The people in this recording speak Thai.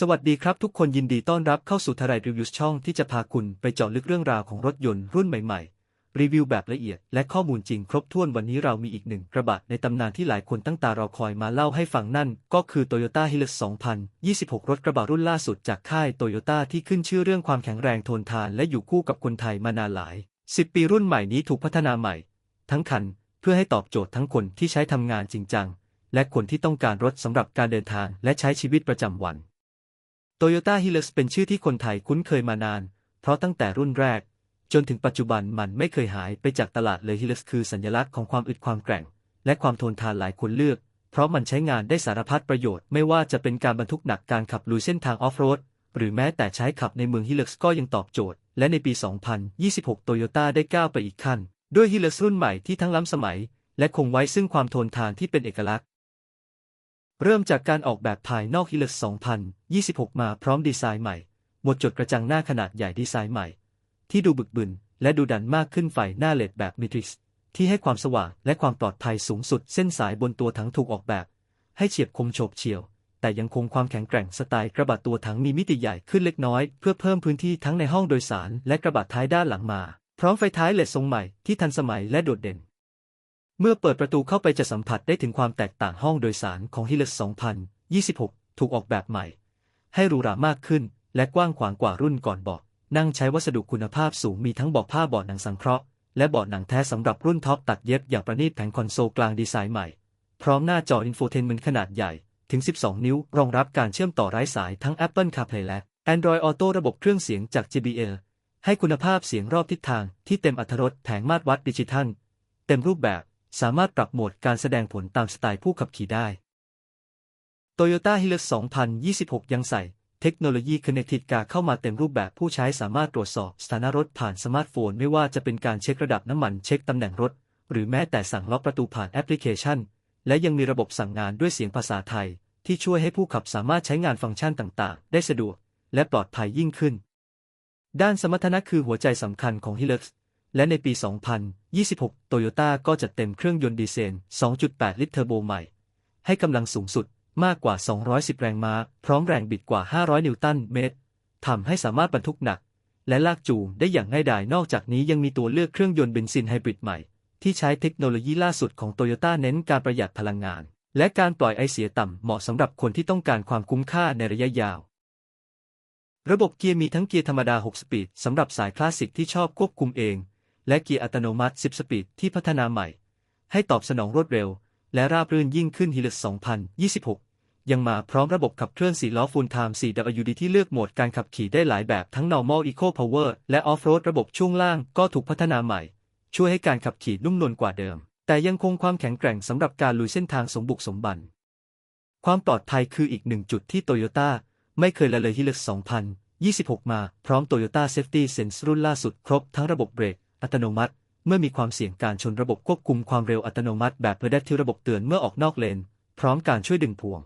สวัสดีครับทุกคนยินดีต้อนรับเข้าสู่ทารายรีวิวช่องที่จะพาคุณไปเจาะลึกเรื่องราวของรถยนต์รุ่นใหม่ๆ รีวิวแบบละเอียดและข้อมูลจริงครบถ้วนวันนี้เรามีอีกหนึ่งกระบะในตำนานที่หลายคนตั้งตารอคอยมาเล่าให้ฟังนั่น ก็คือ Toyota Hilux 2026 รถกระบะรุ่นล่าสุดจากค่าย Toyota ที่ขึ้นชื่อเรื่องความแข็งแรงทนทานและอยู่คู่กับคนไทยมานานหลาย 10 ปีรุ่นใหม่นี้ถูกพัฒนาใหม่ ทั้งคันเพื่อให้ตอบโจทย์ทั้งคนที่ใช้ทำงานจริงจังและคนที่ต้องการรถสำหรับการเดินทางและใช้ชีวิตประจำวัน Toyota Hilux เป็นชื่อที่คนไทยคุ้นเคยมานาน เพราะตั้งแต่รุ่นแรก จนถึงปัจจุบันมันไม่เคยหายไปจากตลาดเลย Hilux คือสัญลักษณ์ของความอึดความแกร่ง และความทนทานหลายคนเลือก เพราะมันใช้งานได้สารพัดประโยชน์ไม่ว่าจะเป็นการบรรทุกหนักการขับลุยเส้นทางออฟโรดหรือแม้แต่ใช้ขับในเมือง Hilux ก็ยังตอบโจทย์ และในปี 2026 Toyota ได้ก้าวไปอีกขั้น ด้วย Hilux รุ่นใหม่ที่ทั้งล้ำสมัย และคงไว้ซึ่งความทนทานที่เป็นเอกลักษณ์ เริ่มจากการออกแบบภายนอก Hilux 2026 มาพร้อมดีไซน์ใหม่ หมดจดกระจังหน้าขนาดใหญ่ดีไซน์ใหม่ ที่ดูบึกบึน และดูดันมากขึ้นไฟหน้าเลดแบบมิทริกซ์ที่ให้ความสว่างและความปลอดภัยสูงสุดเส้นสายบนตัวถังถูกออกแบบ ให้เฉียบคมโฉบเฉี่ยว แต่ยังคงความแข็งแกร่งสไตล์กระบะตัวถังมีมิติใหญ่ขึ้นเล็กน้อย เพื่อเพิ่มพื้นที่ทั้งในห้องโดยสาร และกระบะท้ายด้านหลังมา พร้อมไฟท้ายเลดทรงใหม่ที่ทันสมัยและโดดเด่น เมื่อเปิดประตูเข้าไปจะสัมผัสได้ถึงความแตกต่างห้องโดยสารของ Hilux 2026 ถูกออกแบบใหม่ ให้หรูหรามากขึ้น และกว้างขวางกว่ารุ่นก่อนบาะนั่งใช้วัสดุคุณภาพสูงมีทั้งเบาะผ้าเบาะหนังสังเคราะห์และเบาะหนังแท้สำหรับรุ่นท็อปตัดเย็บอย่างประณีตแผงคอนโซลกลางดีไซน์ใหม่ พร้อมหน้าจออินโฟเทนเมนต์ขนาดใหญ่ถึง 12 นิ้ว รองรับการเชื่อมต่อไร้สายทั้ง Apple CarPlay และ Android Auto ระบบเครื่องเสียงจาก JBL ให้คุณภาพเสียงรอบทิศทางที่เต็มอรรถรสแผงมาตรวัดดิจิทัล เต็มรูปแบบ สามารถปรับโหมดการแสดงผลตามสไตล์ผู้ขับขี่ได้ Toyota Hilux 2026 ยังใส่เทคโนโลยี Connected Car เข้ามาเต็มรูปแบบผู้ใช้สามารถตรวจสอบสถานะรถผ่านสมาร์ทโฟน ไม่ว่าจะเป็นการเช็คระดับน้ำมันเช็คตำแหน่งรถ หรือแม้แต่สั่งล็อกประตูผ่านแอปพลิเคชัน และยังมีระบบสั่งงานด้วยเสียงภาษาไทย ที่ช่วยให้ผู้ขับสามารถใช้งานฟังก์ชันต่างๆ ได้สะดวก และปลอดภัยยิ่งขึ้น ด้านสมรรถนะคือหัวใจสำคัญของ Hilux และในปี 2026 Toyota ก็จัดเต็มเครื่องยนต์ดีเซล 2.8 ลิตรเทอร์โบใหม่ ให้กำลังสูงสุดมากกว่า 210 แรงม้า พร้อมแรงบิดกว่า 500 นิวตันเมตร ทำให้สามารถบรรทุกหนัก และลากจูงได้อย่างง่ายดาย นอกจากนี้ยังมีตัวเลือกเครื่องยนต์เบนซินไฮบริดใหม่ ที่ใช้เทคโนโลยีล่าสุดของโตโยต้าเน้นการประหยัดพลังงาน และการปล่อยไอเสียต่ำเหมาะสำหรับคนที่ต้องการความคุ้มค่าในระยะยาว ระบบเกียร์มีทั้งเกียร์ธรรมดา 6 สปีดสำหรับสายคลาสสิกที่ชอบควบคุมเอง และเกียร์อัตโนมัติ 10 สปีดที่พัฒนาใหม่ ให้ตอบสนองรวดเร็ว และราบรื่นยิ่งขึ้น Hilux 2026 ยังมาพร้อมระบบขับเคลื่อน4ล้อ Full Time 4WD ที่เลือกโหมดการขับขี่ได้หลายแบบทั้ง Normal Eco Power และ Off-road ระบบช่วงล่างก็ถูกพัฒนาใหม่ ช่วยให้การขับขี่นุ่มนวลกว่าเดิม แต่ยังคงความแข็งแกร่งสำหรับการลุยเส้นทางสมบุกสมบัน ความปลอดภัยคืออีกหนึ่งจุดที่โตโยต้าไม่เคยละเลย Hilux 2026 มาพร้อม Toyota Safety Sense รุ่นล่าสุดครบทั้งระบบเบรก อัตโนมัติ เมื่อมีความเสี่ยงการชนระบบควบคุมความเร็วอัตโนมัติแบบเพื่อดที่ระบบเตือนเมื่อออกนอกเลน พร้อมการช่วยดึงพวง